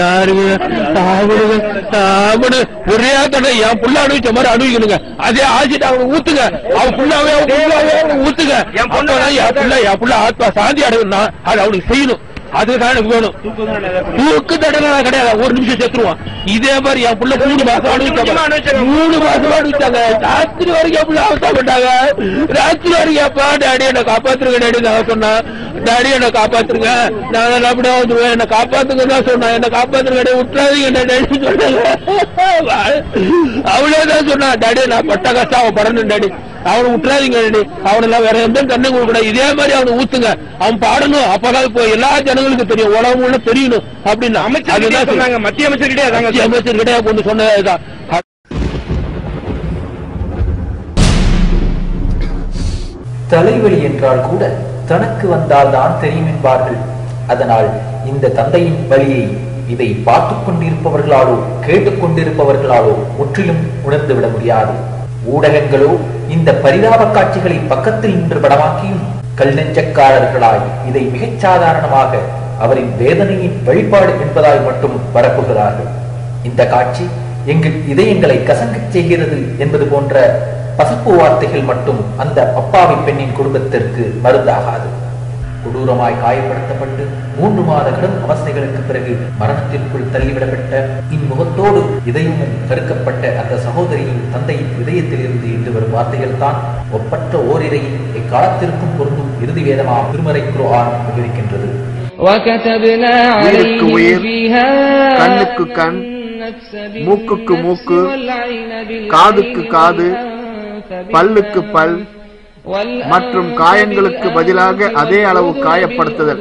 யாருங்க சாப்பிடுங்க சாப்பிடு ஒரே தடவை என் புள்ள அனுபவிச்ச மாதிரி அனுபவிக்கணுங்க. அதே ஆசிட்டு அவங்க ஊத்துங்க. அவன் புள்ளாவே அவன் புள்ளாவே அவங்க ஊத்துங்க. என் பொண்ணு என் புள்ள என் புள்ள ஆத்மா சாந்தி அடையணும்னா அது அவனுக்கு செய்யணும். அதுதான் எனக்கு வேணும். தூக்கு தண்டனை கிடையாது. ஒரு நிமிஷம் செத்துருவான். இதே மாதிரி என் பிள்ளை மூணு மாசம் அனுபவிச்சாங்க. மூணு மாசம் அனுபவிச்சாங்க. ராத்திரி வரைக்கும் என் புள்ள அவசரப்பட்டாங்க ராத்திரி வரைக்கும் அப்பா டேடி என்ன காப்பாத்துருங்க டேடி நான் சொன்னேன் டேடி என்ன காப்பாத்துருங்க. நான் நல்லபடியா வந்துருவேன். என்ன காப்பாத்துங்க தான் சொன்னேன் என்ன காப்பாத்துருங்க விட்டுறாதீங்க என்ன டேடி சொன்னாங்க. அவ்வளவுதான் சொன்னா. டேடி நான் பட்ட கஷ்டம் அவன் படணும் டாடி. அவனை விட்டுறாதீங்க டாடி அவனெல்லாம் வேற எந்த தண்ணி கொடுக்கூடாது இதே மாதிரி அவனை ஊத்துங்க. அவன் பாடணும். அப்பதான் இப்போ எல்லா ஜனங்களுக்கும் தெரியும். உலகம் உள்ள தெரியணும். அப்படின்னு அமைச்சர்கிட்டயே சொன்னாங்க. மத்திய அமைச்சர்கிட்டே அதாங்க மத்திய அமைச்சர் கிட்ட கொண்டு சொன்னதுதான் தலைவலி என்றால் கூட தனக்கு வந்தால் தான் தெரியும் என்பார்கள். அதனால் இந்த தந்தையின் வழியை இதை பார்த்துக் கொண்டிருப்பவர்களாலோ கேட்டுக் கொண்டிருப்பவர்களாலோ முற்றிலும் உணர்ந்துவிட முடியாது. ஊடகங்களோ இந்த பரிதாப காட்சிகளை பக்கத்தில் நின்று படமாக்கியும் கல் நெஞ்சக்காரர்களாய் இதை மிகச் சாதாரணமாக அவரின் வேதனையின் வழிபாடு என்பதாய் மட்டும் பரப்புகிறார்கள். இந்த காட்சி எங்கள் இதயங்களை கசங்கச் செய்கிறது என்பது போன்ற பசப்பு வார்த்தைகள் மட்டும் அந்த அப்பாவி பெண்ணின் குடும்பத்திற்கு மருந்தாகாது. கொடூரமாய் காயப்படுத்தப்பட்டு மூன்று மாத கடும் அவஸ்தைகளுக்கு பிறகு மரணத்திற்குள் தள்ளிவிடப்பட்ட இன்முகத்தோடு இதயமும் கருக்கப்பட்ட அந்த சகோதரியின் தந்தையின் இதயத்தில் இருந்து இன்று வரும் வார்த்தைகள் தான் ஒப்பற்ற ஓரிரையின் எக்காலத்திற்கும் பொருந்தும் இறுதி வேதமா திருமறை குரோஆன் விவரிக்கின்றது கண்ணுக்கு கண் மூக்குக்கு மூக்கு காதுக்கு காது பல்லுக்கு பல் மற்றும் காயங்களுக்கு பதிலாக அதே அளவு காயப்படுத்துதல்.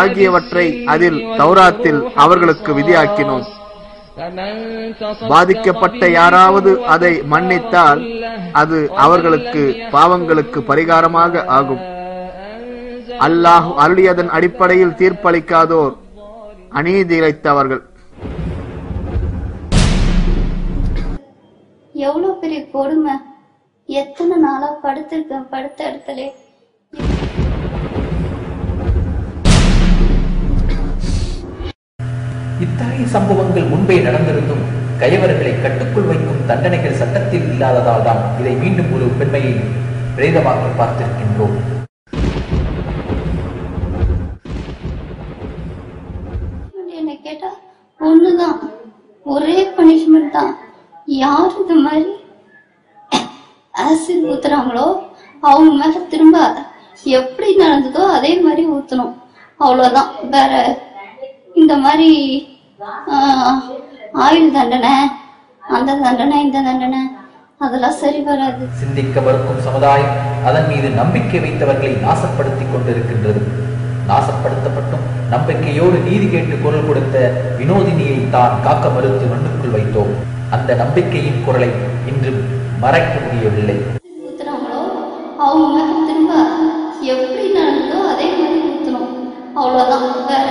ஆகியவற்றை அதில் தௌராத்தில் அவர்களுக்கு விதியாக்கினோம். பாதிக்கப்பட்ட யாராவது அதை மன்னித்தால் அது அவர்களுக்கு பாவங்களுக்கு பரிகாரமாக ஆகும். அல்லாஹ் அருளியதன் அடிப்படையில் தீர்ப்பளிக்காதோர் அநீதி இழைத்தவர்கள். எவ்வளவு பெரிய கொடுமை? எத்தனை நாளா படுத்திருக்கேன் படுத்த இடத்துல? இத்தகைய சம்பவங்கள் முன்பே நடந்திருந்தும் கயவர்களை கட்டுக்குள் வைக்கும் தண்டனைகள் சட்டத்தில் இல்லாததால் தான் இதை மீண்டும் ஒரு பெண்மையை பிரேதமாக பார்த்திருக்கின்றோம். என்ன கேட்டா ஒண்ணுதான். ஒரே பனிஷ்மெண்ட் தான். யார் இந்த மாதிரி? ஆசிட் ஊத்துறாங்களோ அவங்க மேல திரும்ப எப்படி நடந்ததோ அதே மாதிரி ஊத்தணும். அவ்வளவுதான். வேற இந்த மாதிரி ஆயுள் தண்டனை அந்த தண்டனை இந்த தண்டனை அதெல்லாம் சரி வராது. சிந்திக்க மறுக்கும் சமுதாயம் அதன் மீது நம்பிக்கை வைத்தவர்களை நாசப்படுத்திக் கொண்டிருக்கின்றது. நாசப்படுத்தப்பட்டும் நம்பிக்கையோடு நீதி கேட்டு குரல் கொடுத்த வினோதினியை தான் காக்க மறுத்து மண்ணுக்குள் வைத்தோம். அந்த நம்பிக்கையின் குரலை இன்று மறைக்க முடியவில்லை ஊத்துறாங்களோ அவங்க மேல திரும்ப எப்படி நடந்ததோ அதே மாதிரி ஊத்தணும் அவ்வளவுதான் வேற.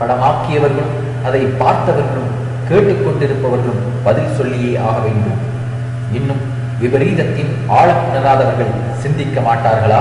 படமாக்கியவர்களும் அதை பார்த்தவர்களும் கேட்டுக்கொண்டிருப்பவர்களும் பதில் சொல்லியே ஆக வேண்டும். இன்னும் விபரீதத்தின் ஆழம் உணராதவர்கள் சிந்திக்க மாட்டார்களா?